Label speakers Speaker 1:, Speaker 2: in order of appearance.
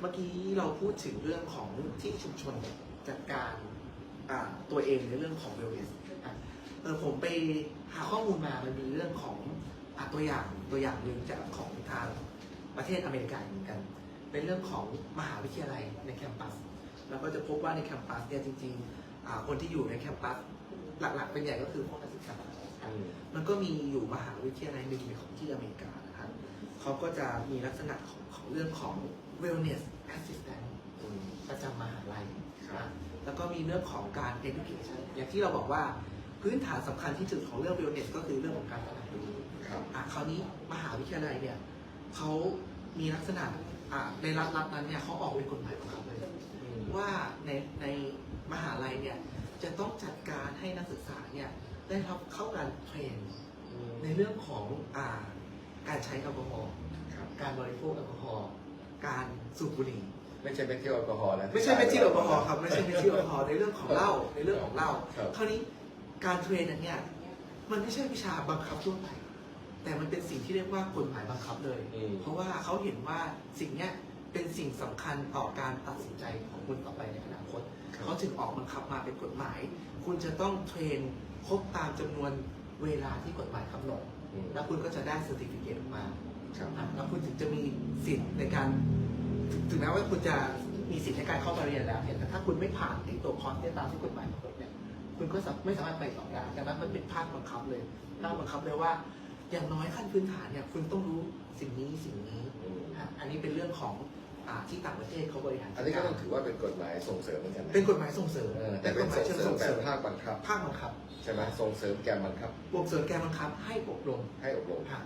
Speaker 1: เมื่อกี้เราพูดถึงเรื่องของที่ชุมชนจัดการตัวเองในเรื่องของ wellness อะเออผมไปหาข้อมูลมามันมีเรื่องของอตัวอย่างตัวอย่างหนึ่งจากของทางประเทศอเมริกาเหมือนกัน เป็นเรื่องของมหาวิทยาลัยในแคมปัส เราก็จะพบว่าในแคมปัสเนี่ยจริงๆคนที่อยู่ในแคมปัสหลักๆเป็นใหญ่ก็คือพวกนักศึกษา
Speaker 2: อืม
Speaker 1: มันก็มีอยู่มหาวิทยาลัยหนึ่งในของที่อเมริกานะครับเขาก็จะมีลักษณะของของเรื่องของ wellness assistant
Speaker 2: อืม
Speaker 1: ประจำมหาลัย
Speaker 2: ครับ
Speaker 1: นะแล้วก็มีเรื่องของการ education อย่างที่เราบอกว่าพื้นฐานสำคัญที่สุดของเรื่อง wellness ก็คือเรื่องของการตระหนักรู้
Speaker 2: ครับ
Speaker 1: อะคราวนี้มหาวิทยาลัยเนี่ยเขามีลักษณะอะในรัฐรัฐนั้นเนี่ยเขาออกเป็นกฎหมายบังคับเลย
Speaker 2: อืม
Speaker 1: ว่าในในมหาลัยเนี่ย จะต้องจัดการให้นักศึกษาเนี่ยได้รับเข้าการเทรน
Speaker 2: อืม
Speaker 1: ในเรื่องของอาการใช้แอลกอฮอล์
Speaker 2: ครับ
Speaker 1: การบริโภคแอลกอฮอล์การสูบบุหรี่
Speaker 2: ไม่ใช่เมทิลแอลกอฮอล์นะ
Speaker 1: ไม่ใช่เมทิลแอลกอฮอล์ครับไม่ใช่เมทิลแอลกอฮอล์ในเรื่องของเหล้าในเรื่องของเหล้า
Speaker 2: ครับ
Speaker 1: คราวนี้การเทรนอันเนี่ยมันไม่ใช่วิชาบังคับทั่วไปแต่มันเป็นสิ่งที่เรียกว่ากฎหมายบังคับเลย
Speaker 2: อืม
Speaker 1: เพราะว่าเขาเห็นว่าสิ่งเนี้ยเป็นสิ่งสำคัญต่อการตัดสินใจของคุณต่อไปในอนาคต
Speaker 2: ครับ
Speaker 1: เขา ถึงออกบังคับมาเป็นกฎหมาย คุณจะต้องเทรนครบตามจำนวนเวลาที่กฎหมายกำหนด
Speaker 2: อืม
Speaker 1: แล้วคุณก็จะได้เซอร์ติฟิเคตออกมา
Speaker 2: ครับ
Speaker 1: อะแล้วคุณถึงจะมีสิทธิ์ในการ ถึงแม้ว่าคุณจะมีสิทธิ์ในการเข้ามาเรียนแล้วเนี่ยแต่ถ้าคุณไม่ผ่านในตัวคอร์สเนี่ยตามที่กฎหมายกำหนดเนี่ยคุณก็ไม่สามารถไปต่อได้ดังนั้นมันเป็นภาคบังคับเลยภาคบังคับเลยว่าอย่างน้อยขั้นพื้นฐานเนี่ยคุณต้องรู้สิ่งนี้สิ่งนี้
Speaker 2: อืม
Speaker 1: อะอันนี้เป็นเรื่องของ อ่าที่ต่างประเทศเขาบริหาร
Speaker 2: อันนี้ก็ต้องถือว่าเป็นกฎหมายส่งเสริมเหมือนกันนะ
Speaker 1: เป็นกฎหมายส่งเสริม
Speaker 2: เออแต่เป็น
Speaker 1: กฎหมาย
Speaker 2: ส่ง
Speaker 1: เชิง
Speaker 2: เสริม
Speaker 1: ส่ง
Speaker 2: แบ
Speaker 1: เสริ
Speaker 2: บ
Speaker 1: ม
Speaker 2: ภาคบังคับ
Speaker 1: ภาคบังคับ
Speaker 2: ใช่ไหมส่งเสริมแกมบังคับ
Speaker 1: บวกเสริมแกบังคับให้อบรม
Speaker 2: ให้อบรม
Speaker 1: ค่ะ